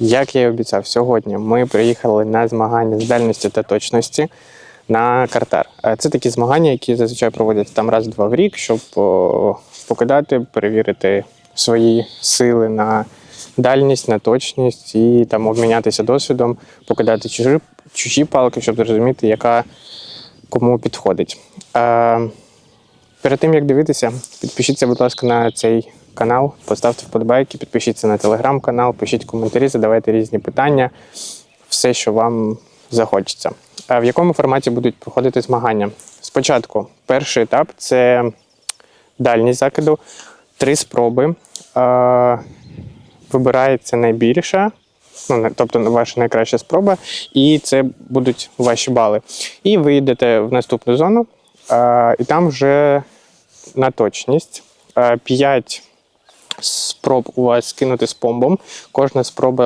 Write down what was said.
Як я і обіцяв, сьогодні ми приїхали на змагання з дальності та точності на картар. Е, Це такі змагання, які зазвичай проводяться там раз-два в рік, щоб покидати, перевірити свої сили на дальність, на точність і там обмінятися досвідом, покидати чужі, чужі палки, щоб зрозуміти, яка кому підходить. Е, Перед тим як дивитися, підпишіться, будь ласка, на цей канал, поставте вподобайки, підпишіться на телеграм-канал, пишіть коментарі, задавайте різні питання, все, що вам захочеться. А в якому форматі будуть проходити змагання? Спочатку, перший етап це дальність закиду, три спроби. Вибирається найбільша, ну, тобто ваша найкраща спроба, і це будуть ваші бали. І ви йдете в наступну зону, і там вже на точність. 5 спроб у вас кинути з помбом. Кожна спроба